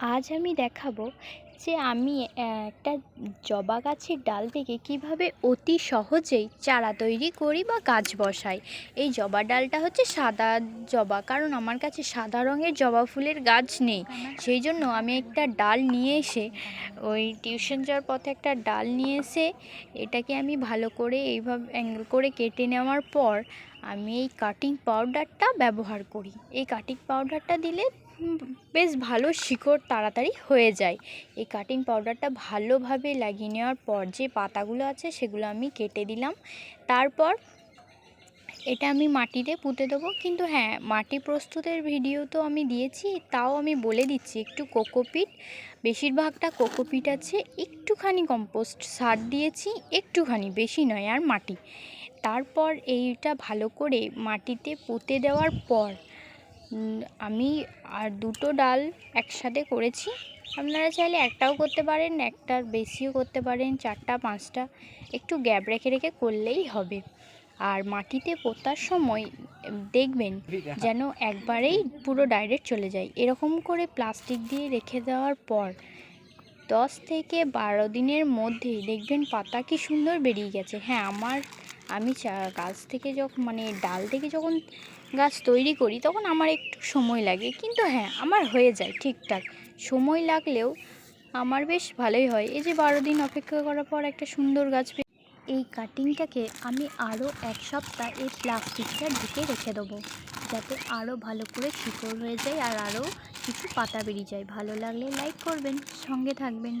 আজ আমি দেখাবো যে আমি একটা জবা গাছের ডাল থেকে কীভাবে অতি সহজেই চারা তৈরি করি বা গাছ বসাই। এই জবা ডালটা হচ্ছে সাদা জবা, কারণ আমার কাছে সাদা রঙের জবা ফুলের গাছ নেই। সেই জন্য আমি একটা ডাল নিয়ে এসে, ওই টিউশন যাওয়ার পথে একটা ডাল নিয়ে এসে, এটাকে আমি ভালো করে এইভাবে অ্যাঙ্গেল করে কেটে নেওয়ার পর, আমি এই কাটিং পাউডারটা ব্যবহার করি। এই কাটিং পাউডারটা দিলে বেশ ভালো শিকড় তাড়াতাড়ি হয়ে যায়। এই কাটিং পাউডারটা ভালোভাবে লাগিয়ে নেওয়ার পর যে পাতাগুলো আছে সেগুলো আমি কেটে দিলাম। তারপর এটা আমি মাটিতে পুঁতে দেবো। কিন্তু হ্যাঁ মাটি প্রস্তুতের ভিডিও তো আমি দিয়েছি, তাও আমি বলে দিচ্ছি একটু কোকোপিট বেশিরভাগটা কোকোপিট আছে, একটুখানি কম্পোস্ট সার দিয়েছি, একটুখানি, বেশি নয় আর মাটি। তারপর এইটা ভালো করে মাটিতে পুঁতে দেওয়ার পর আমি আর দুটো ডাল একসাথে করেছি। আপনারা চাইলে একটাও করতে পারেন একটার বেশিও করতে পারেন, চারটা, পাঁচটা। একটু গ্যাপ রেখে রেখে করলেই হবে। আর মাটিতে পোতার সময় দেখবেন যেন একবারেই পুরো ডাইরেক্ট চলে যায়। এরকম করে প্লাস্টিক দিয়ে রেখে দেওয়ার পর দশ থেকে বারো দিনের মধ্যে দেখবেন পাতা কি সুন্দর বেরিয়ে গেছে। হ্যাঁ আমার, আমি গাছ থেকে যখন মানে ডাল থেকে যখন গাছ তৈরি করি তখন আমার একটু সময় লাগে। কিন্তু হ্যাঁ আমার হয়ে যায় ঠিকঠাক। সময় লাগলেও আমার বেশ ভালোই হয়। এই যে বারো দিন অপেক্ষা করার পর একটা সুন্দর গাছ এই কাটিংটাকে আমি আরও এক সপ্তাহ এই প্লাস্টিকটা ঢেকে রেখে দেবো। যাতে আরও ভালো করে শিকড় হয়ে যায় আর আরও কিছু পাতা বেরিয়ে যায়। ভালো লাগলে লাইক করবেন সঙ্গে থাকবেন।